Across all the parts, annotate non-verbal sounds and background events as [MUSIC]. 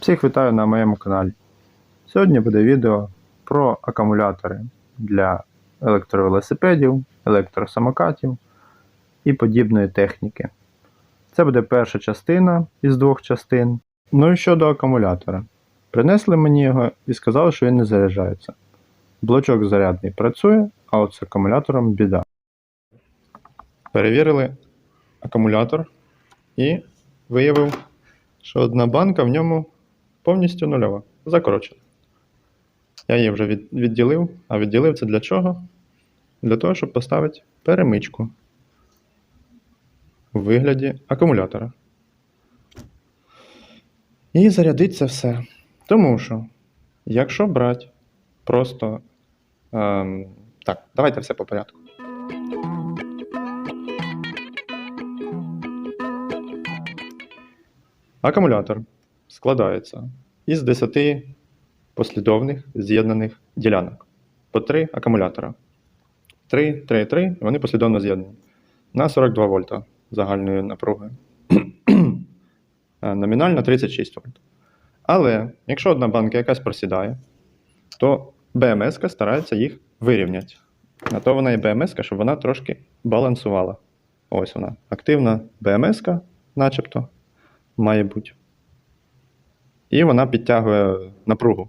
Всіх вітаю на моєму каналі. Сьогодні буде відео про акумулятори для електровелосипедів, електросамокатів і подібної техніки. Це буде перша частина із двох частин. Ну і щодо акумулятора. Принесли мені його і сказали, що він не заряджається. Блочок зарядний працює, а от з акумулятором біда. Перевірили акумулятор і виявив, що одна банка в ньому повністю нульова. Закорочена. Я її вже від, відділив. А відділив це для чого? Для того, щоб поставити перемичку у вигляді акумулятора. І зарядить це все. Тому що, якщо брати просто. Ем, так, давайте все по порядку. Акумулятор складається із 10 послідовних з'єднаних ділянок. По 3 акумулятора. 3, 3, 3, вони послідовно з'єднані. На 42 вольта загальною напругою. Е, [CLEARS THROAT] Номінально 36 вольт. Але якщо одна банка якась просідає, то БМС старається їх вирівняти. На то вона і БМС, щоб вона трошки балансувала. Ось вона. Активна БМС, начебто, має бути. І вона підтягує напругу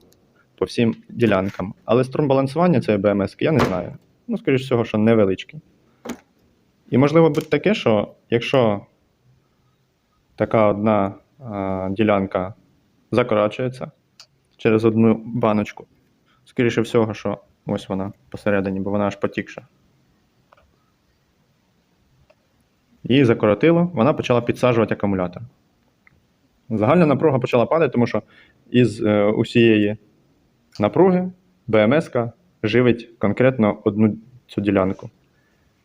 по всім ділянкам. Але струм балансування цієї БМС я не знаю. Ну, скоріш всього, що невеличкий. І можливо бути таке, що якщо така одна а, ділянка закорачується через одну баночку, скоріше всього, що ось вона посередині, бо вона аж потікша. Її закоротило, вона почала підсаджувати акумулятор. Загальна напруга почала падати, тому що із е, усієї напруги БМС живить конкретно одну цю ділянку.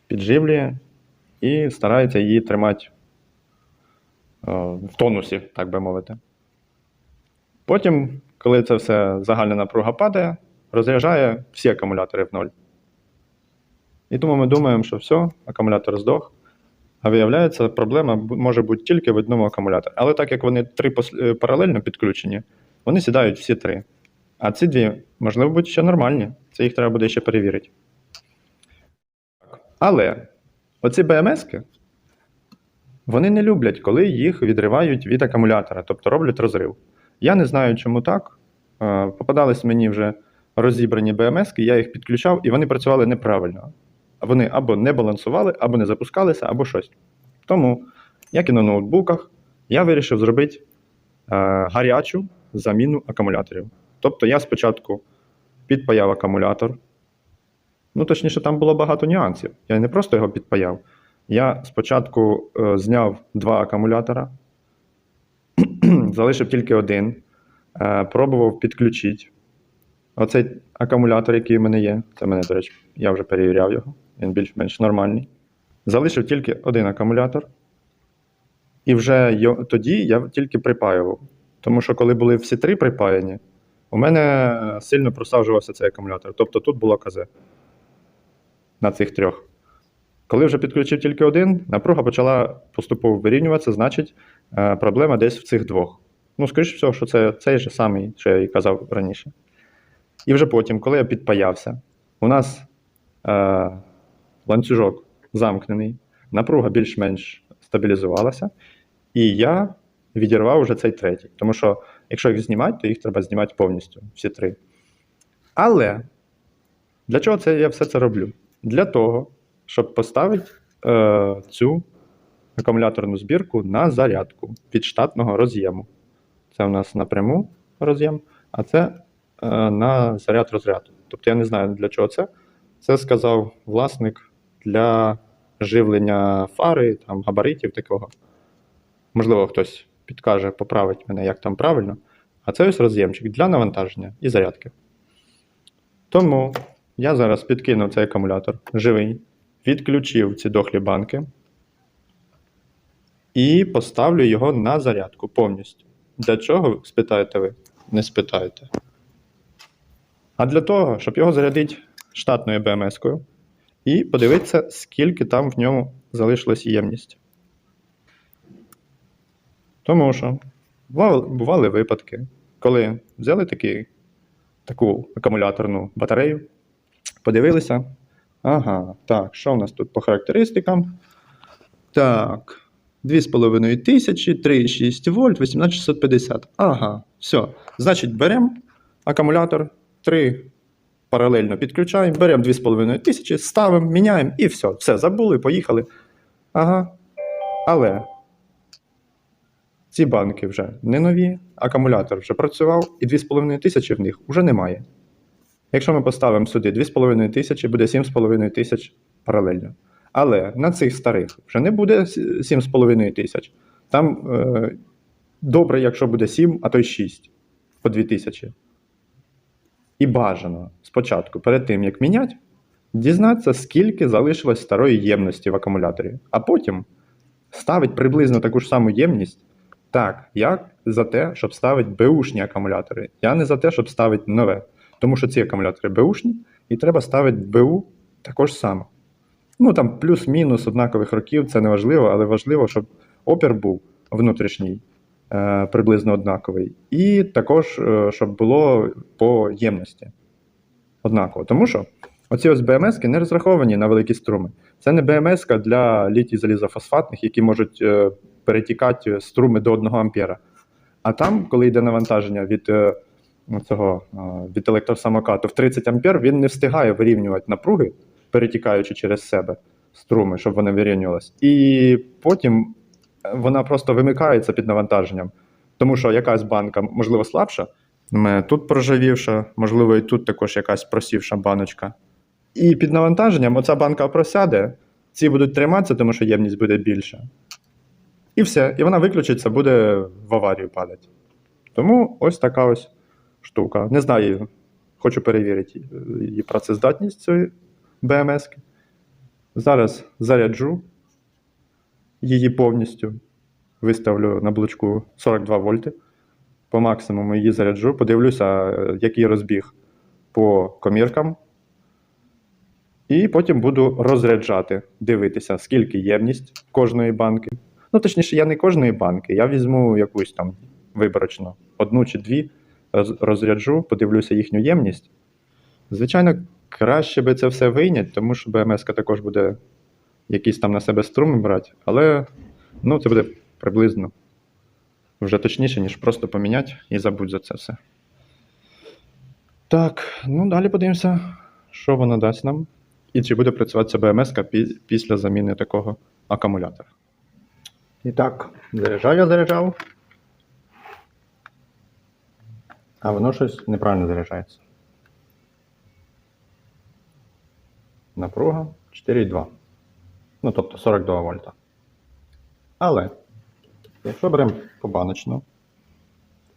Підживлює і старається її тримати е, в тонусі, так би мовити. Потім, коли це все загальна напруга падає, розряджає всі акумулятори в ноль. І тому ми думаємо, що все, акумулятор здох. А виявляється, проблема може бути тільки в одному акумуляторі. Але так як вони три е, паралельно підключені, вони сідають всі три. А ці дві, можливо, будуть ще нормальні. Це їх треба буде ще перевірити. Але оці БМСки, вони не люблять, коли їх відривають від акумулятора, тобто роблять розрив. Я не знаю, чому так. Е, Попадались мені вже розібрані БМСки, я їх підключав, і вони працювали неправильно. Вони або не балансували, або не запускалися, або щось. Тому, як і на ноутбуках, я вирішив зробити е, гарячу заміну акумуляторів. Тобто я спочатку підпаяв акумулятор. Ну, точніше, там було багато нюансів. Я не просто його підпаяв. Я спочатку е, зняв два акумулятора, [CLEARS THROAT] залишив тільки один, е, пробував підключити. Оцей акумулятор, який в мене є, це мене, до речі, я вже перевіряв його, він більш-менш нормальний. Залишив тільки один акумулятор. І вже тоді я тільки припаював. Тому що коли були всі три припаяні, у мене сильно просаджувався цей акумулятор. Тобто тут було КЗ на цих трьох. Коли вже підключив тільки один, напруга почала поступово вирівнюватися, значить, е, проблема десь в цих двох. Ну, скоріше всього, що це цей же самий, що я і казав раніше. І вже потім, коли я підпаявся, у нас е, ланцюжок замкнений, напруга більш-менш стабілізувалася, і я відірвав вже цей третій. Тому що, якщо їх знімати, то їх треба знімати повністю, всі три. Але для чого це я все це роблю? Для того, щоб поставити е, цю акумуляторну збірку на зарядку від штатного роз'єму. Це у нас напряму роз'єм, а це е, на заряд розряд. Тобто я не знаю для чого це. Це сказав власник для живлення фари, там, габаритів такого. Можливо, хтось підкаже, поправить мене, як там правильно. А це ось роз'ємчик для навантаження і зарядки. Тому я зараз підкинув цей акумулятор живий, відключив ці дохлі банки і поставлю його на зарядку повністю. Для чого, спитаєте ви? Не спитаєте. А для того, щоб його зарядити штатною БМС-кою і подивитися, скільки там в ньому залишилась ємність. Тому що Бували, випадки, коли взяли такі, таку акумуляторну батарею, подивилися. Ага, так, що в нас тут по характеристикам? Так, 2,5 тисячі, 3,6 вольт, 18650. Ага, все. Значить, беремо акумулятор 3 паралельно підключаємо, беремо 2,5 тисячі, ставимо, міняємо і все. Все, забули, поїхали. Ага. Але ці банки вже не нові, акумулятор вже працював, і 2,5 тисячі в них вже немає. Якщо ми поставимо сюди 2,5 тисячі, буде 7,5 тисяч паралельно. Але на цих старих вже не буде 7,5 тисяч. Там е, добре, якщо буде 7, а то й 6 по 2 тисячі. І бажано спочатку, перед тим як міняти, дізнатися, скільки залишилось старої ємності в акумуляторі, а потім ставить приблизно таку ж саму ємність. Так, я за те, щоб ставити беушні акумулятори. Я не за те, щоб ставити нове. Тому що ці акумулятори беушні, і треба ставити БУ також само. Ну там плюс-мінус однакових років, це не важливо, але важливо, щоб опір був внутрішній, приблизно однаковий. І також, е, щоб було по ємності однаково. Тому що оці ось БМС не розраховані на великі струми. Це не БМС для літій залізофосфатних, які можуть е, перетікати струми до 1 ампера. А там, коли йде навантаження від е, цього, е, від електросамокату в 30 ампер, він не встигає вирівнювати напруги, перетікаючи через себе струми, щоб вони вирівнювалися. І потім вона просто вимикається під навантаженням. Тому що якась банка, можливо, слабша, тут прожавівша, можливо, і тут також якась просівша баночка. І під навантаженням оця банка просяде, ці будуть триматися, тому що ємність буде більша. І все. І вона виключиться, буде в аварію падати. Тому ось така ось штука. Не знаю, хочу перевірити її працездатність цієї БМС. Зараз заряджу її повністю. Виставлю на блочку 42 вольти. По максимуму її заряджу, подивлюся, е, який розбіг по коміркам. І потім буду розряджати, дивитися, скільки ємність кожної банки. Ну, точніше, я не кожної банки, я візьму якусь там виборочно, одну чи дві, розряджу, подивлюся їхню ємність. Звичайно, краще би це все вийняти, тому що БМС також буде якісь там на себе струми брати, але ну, це буде приблизно вже точніше, ніж просто поміняти і забудь за це все. Так, ну далі подивимося, що воно дасть нам. І чи буде працювати ця БМС після заміни такого акумулятора. І так, заряджав я заряджав. А воно щось неправильно заряджається. Напруга 4,2. Ну, тобто 42 вольта. Але, якщо беремо побаночно,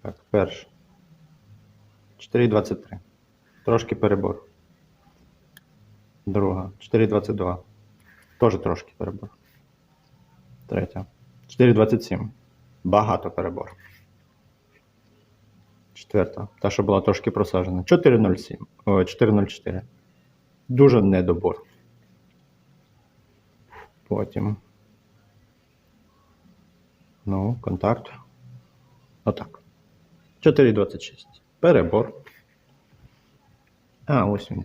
так, перше. 4,23. Трошки перебор. Друга. 4,22. Теж трошки перебор. Третя. 4,27. Багато перебор. Четверта. Та, що була трошки просаджена. 4,07. Ой, 4,04. Дуже недобор. Потім. Ну, контакт. Отак. 4,26. Перебор. А, ось він.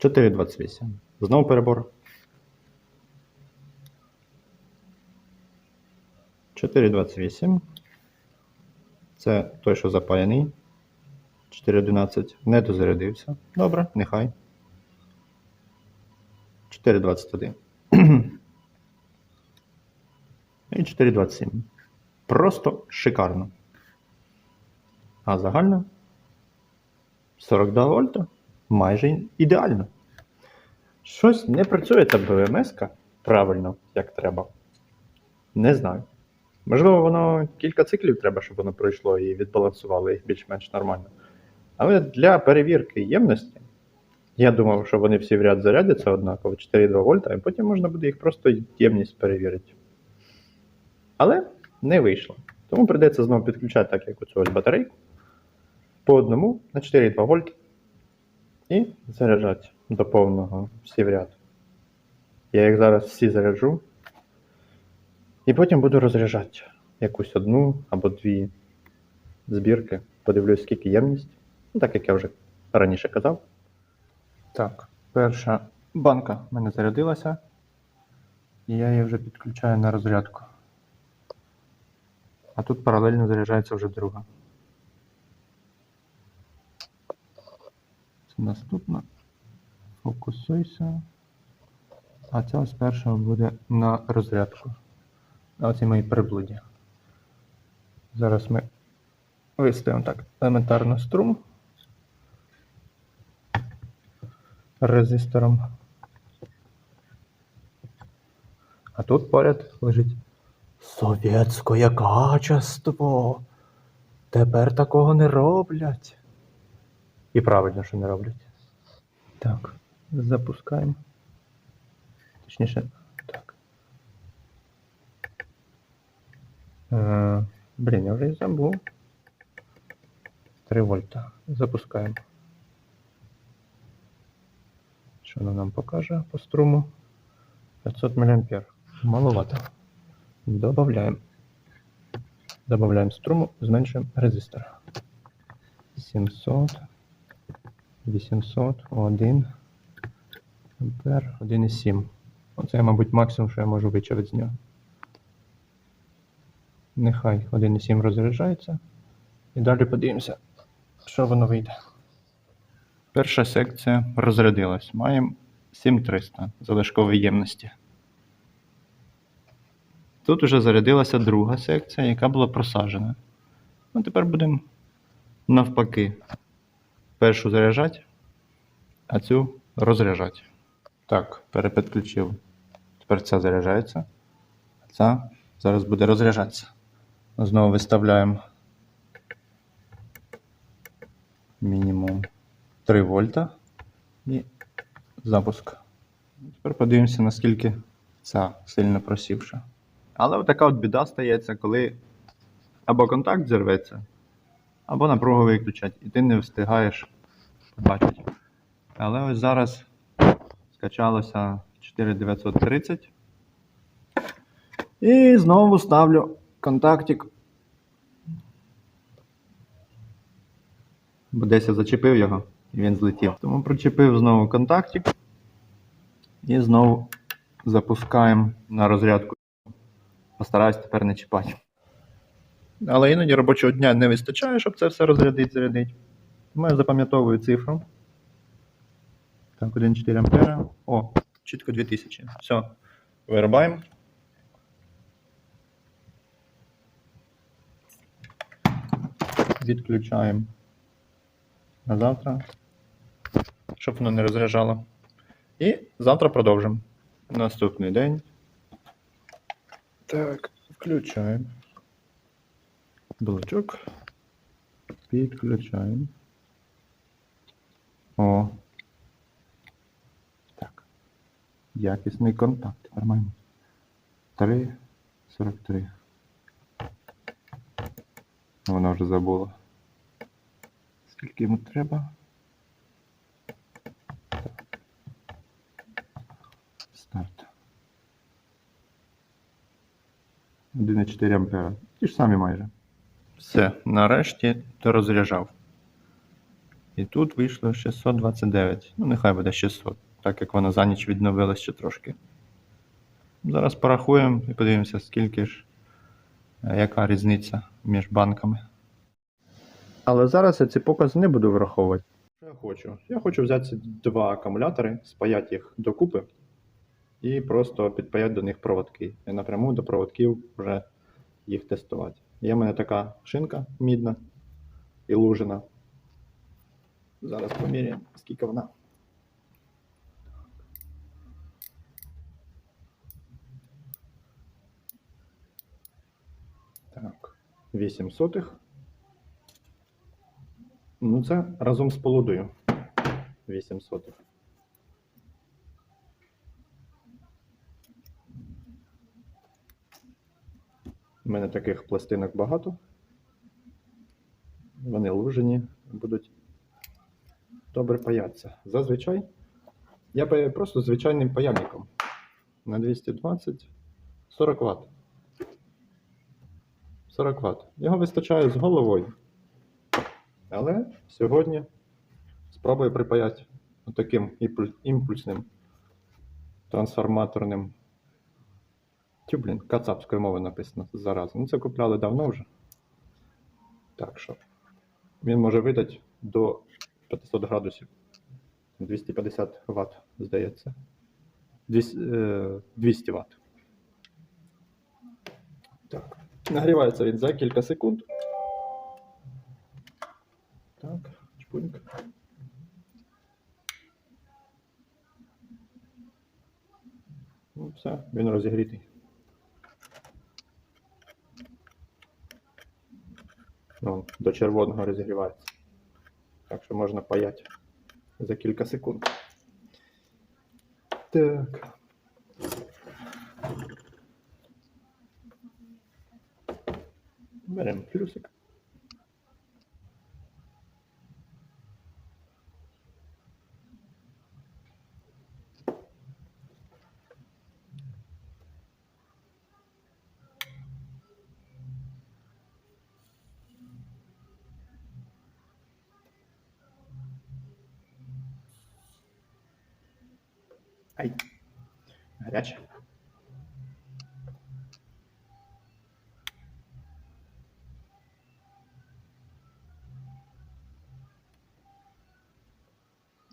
4,28. Знову перебор. 4,28. Це той, що запаяний. 4,11. Не дозарядився. Добре, нехай. 4,21. І 4,27. Просто шикарно. А загально 42 вольта майже ідеально. Щось не працює та БМС правильно, як треба. Не знаю. Можливо, воно кілька циклів треба, щоб воно пройшло і відбалансувало їх більш-менш нормально. Але для перевірки ємності, я думав, що вони всі в ряд зарядяться однаково 4,2 вольта, і потім можна буде їх просто ємність перевірити. Але не вийшло. Тому прийдеться знову підключати, так як оцю ось батарейку. По одному на 4,2 вольт. І заряджати до повного всі в ряд. Я їх зараз всі заряджу. І потім буду розряджати якусь одну або дві збірки. Подивлюсь, скільки ємність. Ну, так як я вже раніше казав. Так, перша банка в мене зарядилася. І я її вже підключаю на розрядку. А тут паралельно заряджається вже друга. Це наступна. Фокусуйся. А ця ось перша буде на розрядку. На оці мої приблуді. Зараз ми виставимо так елементарно струм резистором. А тут поряд лежить совєтське качество. Тепер такого не роблять. І правильно, що не роблять. Так, запускаємо. Точніше, так. Е, блін, я вже і забув. 3 вольта. Запускаємо. Що воно нам покаже по струму? 500 мА. Маловато. Добавляємо. Добавляємо струму, зменшуємо резистор. 700, 800, 1 ампер, 1,7. Оце, мабуть, максимум, що я можу вичавити з нього. Нехай 1,7 розряджається. І далі подивимося, що воно вийде. Перша секція розрядилась. Маємо 7300 залишкової ємності. Тут вже зарядилася друга секція, яка була просаджена. Ну, тепер будемо навпаки. Першу заряджати, а цю розряджати. Так, перепідключив. Тепер ця заряджається. А ця зараз буде розряджатися. Знову виставляємо мінімум 3 вольта і запуск. Тепер подивимося, наскільки ця сильно просівша. Але така от біда стається, коли або контакт зірветься, або напругу виключать, і ти не встигаєш побачити. Але ось зараз скачалося 4930. І знову ставлю контактик. Бо десь я зачепив його і він злетів. Тому причепив знову контактик. І знову запускаємо на розрядку. Постараюсь тепер не чіпати. Але іноді робочого дня не вистачає, щоб це все розрядити, зарядити. Я запам'ятовую цифру. Так, 1,4 ампера. О, чітко 2000. Все. Вирубаємо. Відключаємо на завтра, щоб воно не розряджало. І завтра продовжимо. Наступний день. Так, включаємо. Блочок. Підключаємо. О. Так. Якісний контакт. Тепер маємо 3,43. Вона вже забула. Скільки йому треба? Старт. 1,4 ампера. Ті ж самі майже. Все, нарешті розряджав. І тут вийшло 629. Ну, нехай буде 600, так як вона за ніч відновилась ще трошки. Зараз порахуємо і подивимося, скільки ж, е, яка різниця між банками. Але зараз я ці покази не буду враховувати. Що я хочу? Я хочу взяти ці два акумулятори, спаяти їх докупи і просто підпаяти до них проводки. І напряму до проводків вже їх тестувати. Є в мене така шинка мідна і лужина. Зараз поміряємо, скільки вона. Так, 8 сотих. Ну, це разом з полудою. 8 сотих. У мене таких пластинок багато. Вони лужені, будуть добре паятися. Зазвичай я паяю просто звичайним паяльником на 220 40 Вт. 40 Вт. Його вистачає з головою. Але сьогодні спробую припаяти таким імпульсним трансформаторним. Тю, блін, кацапською мовою написано зараз. Ну це купляли давно вже. Так що він може видати до 500 градусів. 250 Вт, здається. 200, е, 200 Вт. Так. Нагрівається він за кілька секунд. Так, чпуньк. Ну, все, він розігрітий. Ну, до червоного розігрівається. Так що можна паяти за кілька секунд. Так. Беремо плюсик.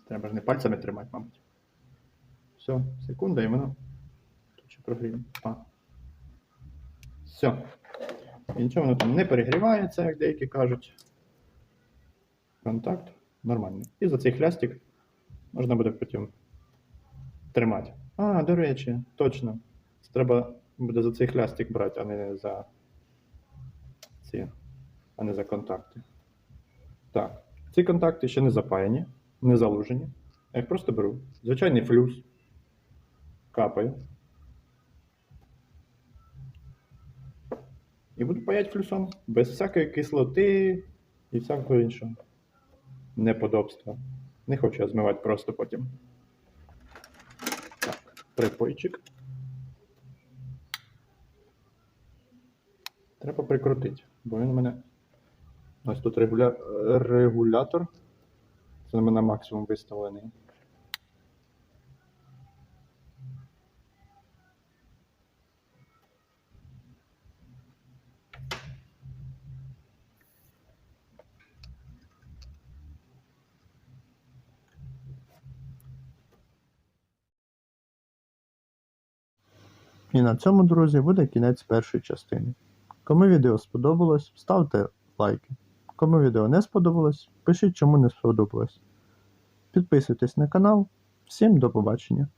Треба ж не пальцями тримати, мабуть. Все, секунда і воно. Тут ще прогріє. А. Все. І нічого воно там не перегрівається, як деякі кажуть. Контакт нормальний. І за цей хлястик можна буде потім тримати. А, до речі, точно. Треба буде за цей хлястик брати, а не за ці, а не за контакти. Так. Ці контакти ще не запаяні, не залужені. Я їх просто беру. Звичайний флюс. Капаю. І буду паяти флюсом. Без всякої кислоти і всякого іншого. Неподобства. Не хочу я змивати просто потім. Так, припойчик. Треба прикрутити, бо він у мене. Ось тут регуля... регулятор. Це мене на максимум виставлений. І на цьому, друзі, буде кінець першої частини. Кому відео сподобалось, ставте лайки. Кому відео не сподобалось, пишіть, чому не сподобалось. Підписуйтесь на канал. Всім до побачення!